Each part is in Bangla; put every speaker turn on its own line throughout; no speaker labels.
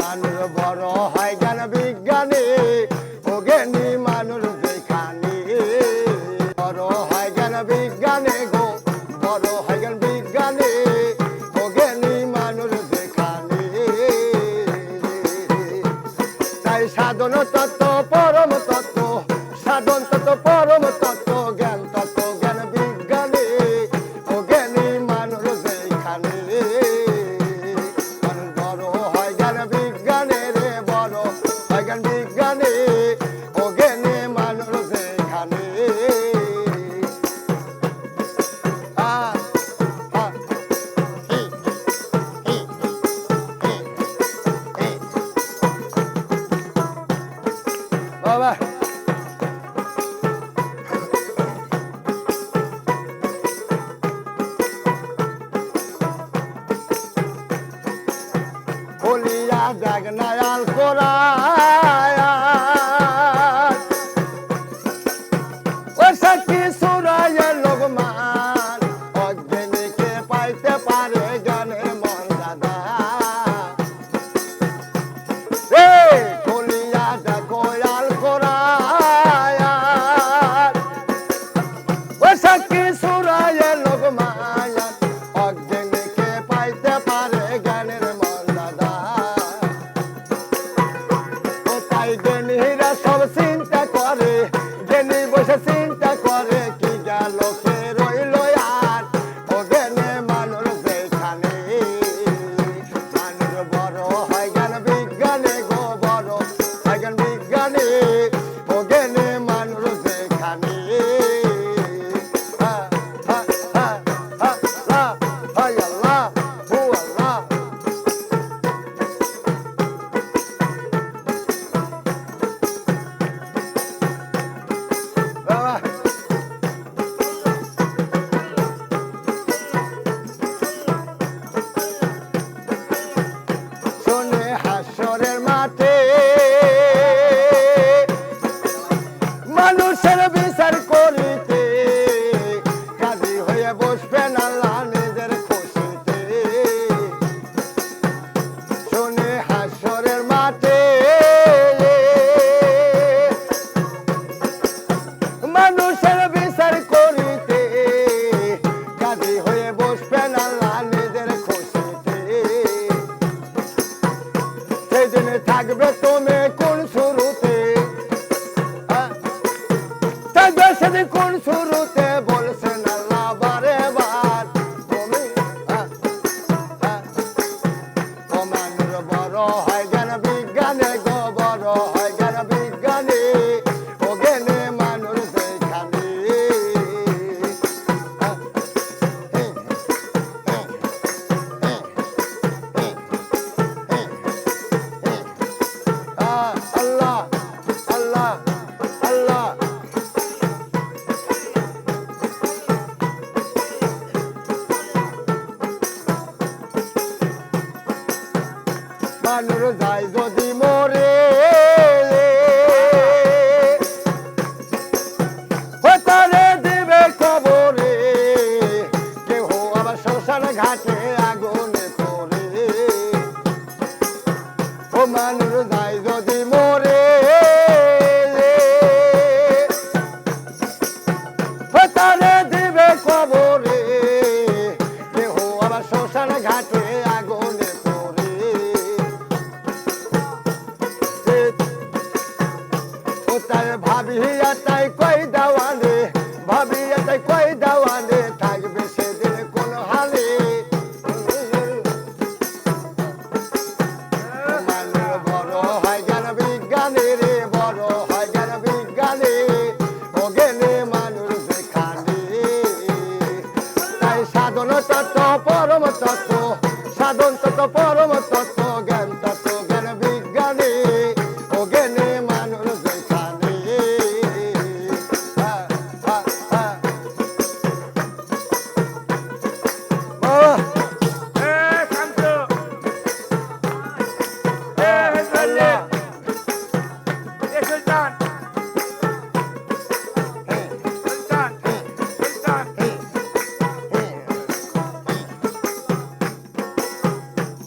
মানুষ বড় হয় জ্ঞান বিজ্ঞানী ও জ্ঞানী মানুষ যেখানে বড় হয় জ্ঞান বিজ্ঞানী গো, বড় হয় জ্ঞান বিজ্ঞানী ও জ্ঞানী মানুষ যেখানে তাই সাধন তত্ত্ব, পরম তত্ত্ব, সাধন তত্ত্ব, পরম তত্ত্ব, জ্ঞান তত্ত্ব। যাক নয়াল কোরআন। মানুষের বিচার করিতে। কাজী হয়ে বসবে আল্লাহ নিজের খুশিতে। শুনে হাসরের মাঠে মানুষের বিচার করিতে। হয়ে বসবে খুশিতে। সেদিন থাকবে তুমি মানুষ যাই যদি মরে। তারে দিবে কবরে। দেহ আবার শ্মশান ঘাট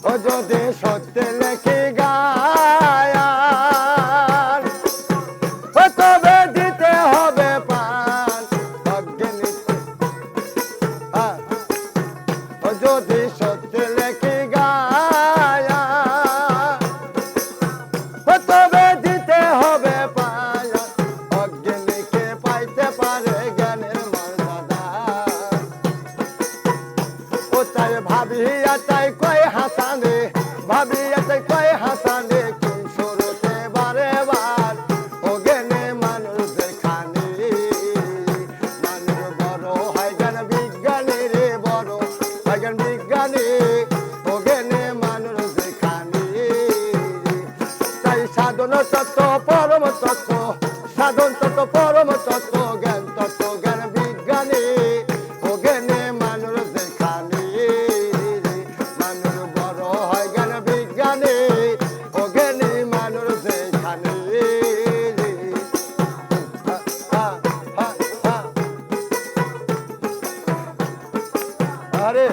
ও যদি সত্যি লেখি তত্ত্ব, পরম তত্ত্ব, সাধন তত্ত্ব, পরম তত্ত্ব, জ্ঞান তত্ত্ব, জ্ঞান বিজ্ঞানী, ও জ্ঞানে মানুষ দেখানি মানুষ বড় হয় জ্ঞান বিজ্ঞানী, ও জ্ঞানী মানুষ দেখানি আরে